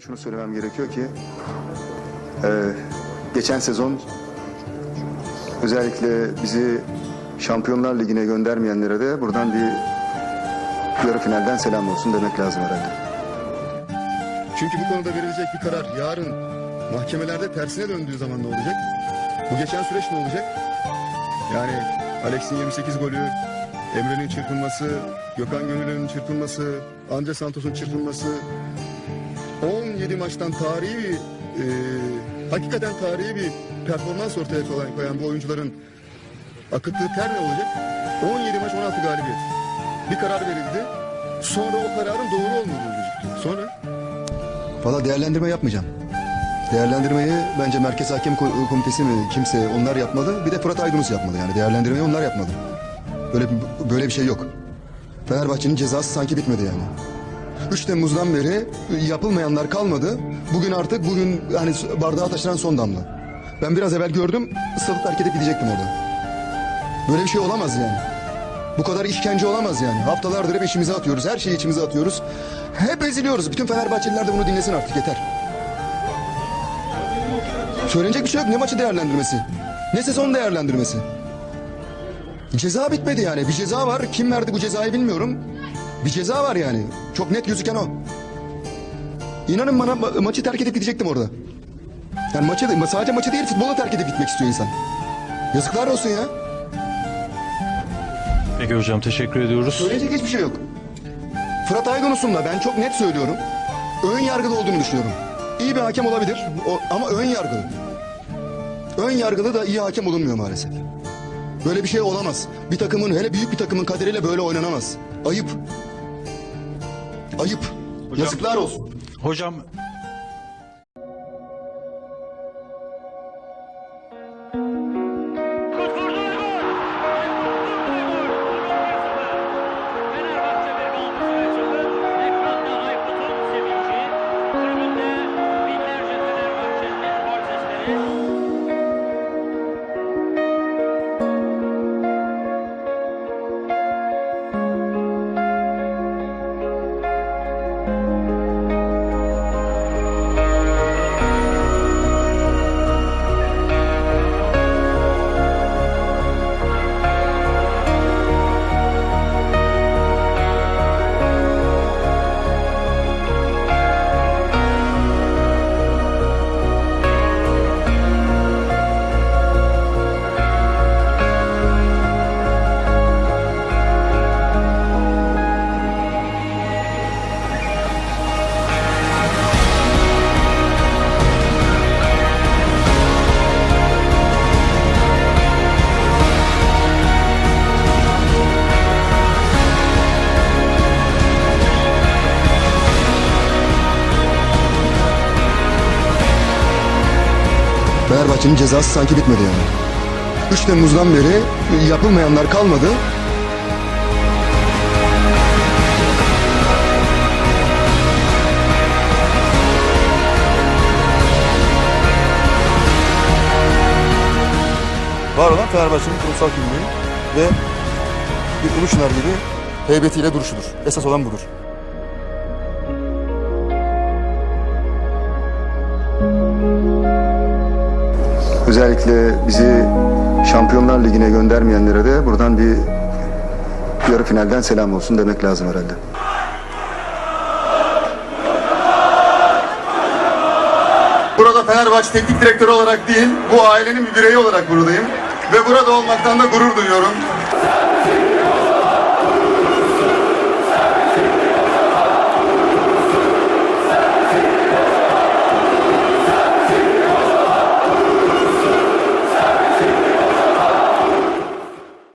Şunu söylemem gerekiyor ki e, geçen sezon özellikle bizi Şampiyonlar Ligi'ne göndermeyenlere de buradan bir yarı finalden selam olsun demek lazım herhalde. Çünkü bu konuda verilecek bir karar yarın mahkemelerde tersine döndüğü zaman ne olacak? Bu geçen süreç ne olacak? Yani Alex'in 28 golü, Emre'nin çırpınması, Gökhan Gönül'ün çırpınması, Andre Santos'un çırpınması, 17 maçtan tarihi bir, e, hakikaten tarihi bir performans ortaya koyan, koyan bu oyuncuların akıttığı ter ne olacak? 17 maç 16 galibiyet. Bir karar verildi. Sonra o kararın doğru olmadığı gözüktü. Sonra? Valla değerlendirme yapmayacağım. Değerlendirmeyi bence Merkez Hakem Ko- Komitesi mi kimse onlar yapmalı. Bir de Fırat Aydınus yapmalı yani. Değerlendirmeyi onlar yapmalı. Böyle böyle bir şey yok. Fenerbahçe'nin cezası sanki bitmedi yani. 3 Temmuz'dan beri yapılmayanlar kalmadı. Bugün artık bugün hani bardağa taşıran son damla. Ben biraz evvel gördüm ıslık terk edip gidecektim orada. Böyle bir şey olamaz yani. Bu kadar işkence olamaz yani. Haftalardır hep içimize atıyoruz. Her şeyi içimize atıyoruz. Hep eziliyoruz. Bütün Fenerbahçeliler de bunu dinlesin artık yeter. Söylenecek bir şey yok. Ne maçı değerlendirmesi? Ne sezon değerlendirmesi? Ceza bitmedi yani. Bir ceza var. Kim verdi bu cezayı bilmiyorum. Bir ceza var yani. Çok net gözüken o. İnanın bana ma- maçı terk edip gidecektim orada. Yani maçı da- sadece maçı değil futbolu terk edip gitmek istiyor insan. Yazıklar olsun ya. Peki hocam teşekkür ediyoruz. Söyleyecek hiçbir şey yok. Fırat Aydınus'un da ben çok net söylüyorum. Ön yargılı olduğunu düşünüyorum. İyi bir hakem olabilir o, ama ön yargılı. Ön yargılı da iyi hakem olunmuyor maalesef. Böyle bir şey olamaz. Bir takımın hele büyük bir takımın kaderiyle böyle oynanamaz. Ayıp. Ayıp. Yazıklar olsun. Hocam Fenerbahçe'nin cezası sanki bitmedi yani. 3 Temmuz'dan beri yapılmayanlar kalmadı. var olan Fenerbahçe'nin kurumsal kimliği ve bir Uluçınar gibi heybetiyle duruşudur. Esas olan budur. Özellikle bizi Şampiyonlar Ligi'ne göndermeyenlere de buradan bir yarı finalden selam olsun demek lazım herhalde. Burada Fenerbahçe teknik direktörü olarak değil, bu ailenin bir bireyi olarak buradayım. Ve burada olmaktan da gurur duyuyorum.